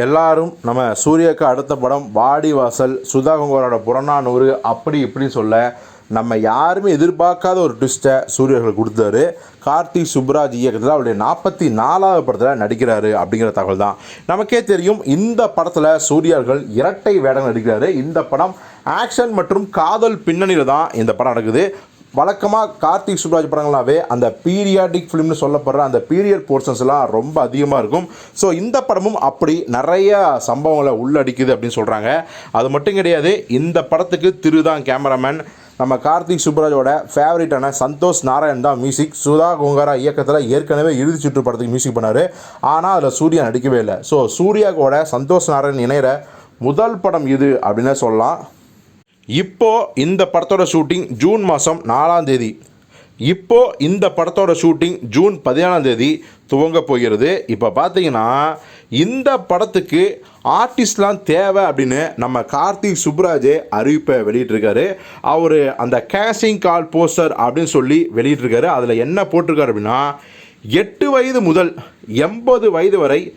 எல்லாரும் நம்ம சூர்யாவுக்கு அடுத்த படம் வாடிவாசல் சுதா கங்கோரோட புறநானூறு அப்படி இப்படி சொல்ல நம்ம யாருமே எதிர்பார்க்காத ஒரு ட்விஸ்ட்டை சூரியர்கள் கொடுத்தாரு. கார்த்திக் சுப்ராஜ் இயக்கத்தில் அவருடைய நாற்பத்தி நாலாவது படத்தில் நடிக்கிறாரு அப்படிங்கிற தகவல் தான் நமக்கே தெரியும் இந்த படத்தில் சூரியர்கள் இரட்டை வேடம் நடிக்கிறாரு. இந்த படம் ஆக்ஷன் மற்றும் காதல் பின்னணியில் தான் இந்த படம் நடக்குது. வழக்கமாக கார்த்திக் சுப்ராஜ் படங்களாவே அந்த பீரியாடிக் ஃபிலிம்னு சொல்லப்படுற அந்த பீரியட் போர்ஷன்ஸ்லாம் ரொம்ப அதிகமாக இருக்கும். ஸோ இந்த படமும் அப்படி நிறைய சம்பவங்களை உள்ளடிக்குது அப்படின்னு சொல்கிறாங்க அது மட்டும் கிடையாது இந்த படத்துக்கு திரு தான் கேமராமேன். நம்ம கார்த்திக் சுப்ராஜோட ஃபேவரட்டான சந்தோஷ் நாராயண் தான் மியூசிக் சுதா கோங்காரா இயக்கத்தில் ஏற்கனவே இறுதி சுற்று படத்துக்கு மியூசிக் பண்ணார். ஆனால் அதில் சூர்யா நடிக்கவே இல்லை. ஸோ சூர்யாவோட சந்தோஷ் நாராயண் இணையிற முதல் படம் இது அப்படின்னே சொல்லலாம். இப்போ இந்த படத்தோட ஷூட்டிங் ஜூன் மாதம் நாலாம் தேதி. இப்போது இந்த படத்தோட ஷூட்டிங் ஜூன் பதினேழாம் தேதி துவங்க போகிறது. இப்போ பார்த்தீங்கன்னா இந்த படத்துக்கு ஆர்டிஸ்ட்லாம் தேவை அப்படின்னு நம்ம கார்த்திக் சுப்ராஜே அறிவிப்பை வெளியிட்டிருக்காரு. அவர் அந்த கேஷிங் கால் போஸ்டர் அப்படின்னு சொல்லி வெளியிட்டிருக்காரு. அதில் என்ன போட்டிருக்காரு அப்படின்னா எட்டு வயது முதல் எண்பது வயது வரை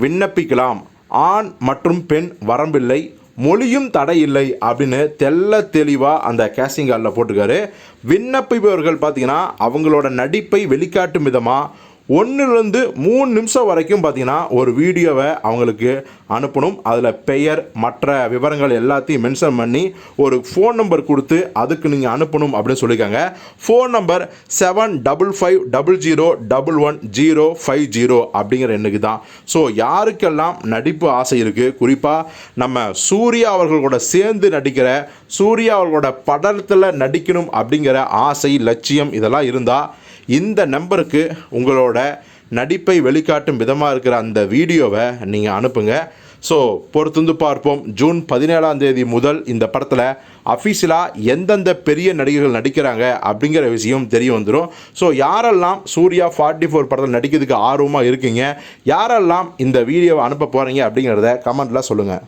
விண்ணப்பிக்கலாம். ஆண் மற்றும் பெண் வரம்பில்லை. மொழியும் தடை இல்லை அப்படின்னு தெள்ள தெளிவாக அந்த கேஸ்டிங் காலில் போட்டுக்காரு விண்ணப்பிப்பவர்கள் பார்த்தீங்கன்னா அவங்களோட நடிப்பை வெளிக்காட்டும் விதமாக ஒன்றுலேருந்து மூணு நிமிஷம் வரைக்கும் பார்த்தீங்கன்னா ஒரு வீடியோவை அவங்களுக்கு அனுப்பணும். அதில் பெயர் மற்ற விவரங்கள் எல்லாத்தையும் மென்ஷன் பண்ணி ஒரு ஃபோன் நம்பர் கொடுத்து அதுக்கு நீங்கள் அனுப்பணும் அப்படின்னு சொல்லியிருக்காங்க. Phone number seven double five double zero double one zero five zero அப்படிங்கிற எண்ணுக்கு தான். ஸோ யாருக்கெல்லாம் நடிப்பு ஆசை இருக்குது குறிப்பாக நம்ம சூர்யா அவர்களோட சேர்ந்து நடிக்கிற சூர்யா அவர்களோட படத்தில் நடிக்கணும் அப்படிங்கிற ஆசை லட்சியம் இதெல்லாம் இருந்தால் இந்த நம்பருக்கு உங்களோட நடிப்பை வெளிக்காட்டும் விதமாக இருக்கிற அந்த வீடியோவை நீங்கள் அனுப்புங்க. ஸோ பொறுத்துந்து பார்ப்போம். ஜூன் பதினேழாம் தேதி முதல் இந்த படத்தில் அஃபீஷியலாக எந்தெந்த பெரிய நடிகர்கள் நடிக்கிறாங்க அப்படிங்கிற விஷயம் தெரிய வந்துடும் ஸோ யாரெல்லாம் சூர்யா ஃபார்ட்டி ஃபோர் படத்தில் நடிக்கிறதுக்கு ஆர்வமாக இருக்கீங்க யாரெல்லாம் இந்த வீடியோவை அனுப்ப போகிறீங்க அப்படிங்கிறத கமெண்ட்டில் சொல்லுங்கள்